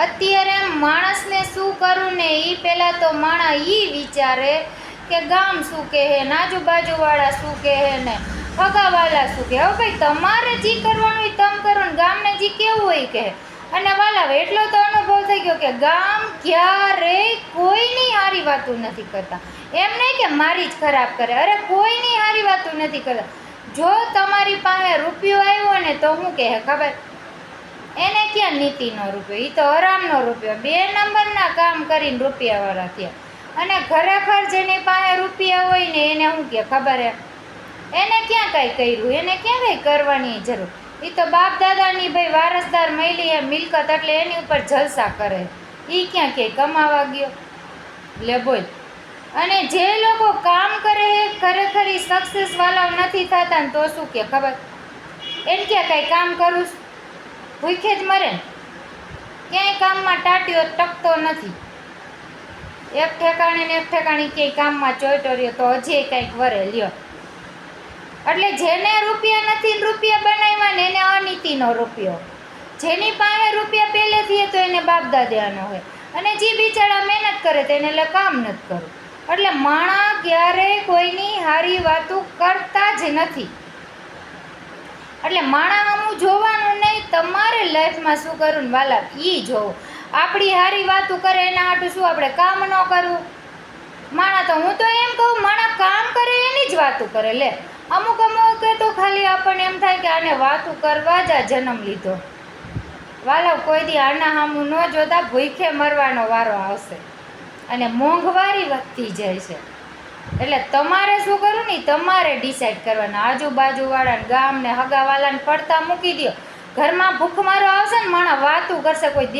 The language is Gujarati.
અત્યારે માણસને શું કરવું ને એ પહેલાં તો માણા એ વિચારે કે ગામ શું કહે ને આજુબાજુવાળા શું કહે ને ફગાવાલા શું કહે હવે ભાઈ તમારે જે કરવાનું હોય તમ કરો ને ગામને જે કેવું હોય કહે અને વાલા એટલો તો અનુભવ થઈ ગયો કે ગામ ક્યારેય કોઈની સારી વાતું નથી કરતા. એમ નહીં કે મારી જ ખરાબ કરે. અરે કોઈની સારી વાતું નથી કરતા. જો તમારી પાસે રૂપિયો આવ્યો ને તો હું કહે, ખબર? એને ક્યાં નીતિનો રૂપિયો? એ તો હરામનો રૂપિયો. બે નંબરના કામ કરીને રૂપિયાવાળા થયા. અને ખરેખર જેની પાસે રૂપિયા હોય ને એને શું કે ખબર હે એને ક્યાં કાંઈ કર્યું? એને ક્યાં કાંઈ કરવાની જરૂર? એ તો બાપ દાદાની ભાઈ વારસદાર મળી એ મિલકત એટલે એની ઉપર જલસા કરે. એ ક્યાં ક્યાંય કમાવા ગયો? લે બોલ. અને જે લોકો કામ કરે છે ખરેખર એ સક્સેસવાળા નથી થતા ને તો શું કે ખબર? એને ક્યાં કાંઈ કામ કરું છું? ભૂખે જ મરે ક્યાંય કામમાં ટાટ્યો ટકતો નથી. એક ઠેકાણે ને એક ઠેકાણે ક્યાંય કામમાં ચોઈટો રહ્યો તો હજી કંઈક વરે લ્યો. એટલે જેને રૂપિયા નથી રૂપિયા બનાવ્યા ને એને અનીતિનો રૂપિયો. જેની પાસે રૂપિયા પહેલેથી તો એને બાપ દાદાનો હોય. અને જે બિચારા મહેનત કરે તેને એટલે કામ નથી કરવું. એટલે માણા ક્યારેય કોઈની હારી વાતો કરતા જ નથી. એટલે માણા હું નહીં તમારે લાઈફમાં શું કરું ને વાલા એ જોવું આપણી હારી વાતું કરે એના હાટું શું આપણે કામ ન કરવું માણા તો હું તો એમ કહું, માણા કામ કરે એની જ વાતું કરે, લે. અમુક અમુક તો ખાલી આપણને એમ થાય કે આને વાતું કરવા જ આ જન્મ લીધો. વાલા, કોઈ દી આના હામું ન જોતા ભૂખે મરવાનો વારો આવશે. અને મોંઘવારી વધતી જાય છે. એટલે તમારે શું કરવું ને તમારે ડિસાઈડ કરવાના. આજુબાજુવાળાને, ગામને, હગાવાલાને પડતા મૂકી દો ઘરમાં ભૂખમારો આવશે ને માણસ વાતું કરશે કોઈ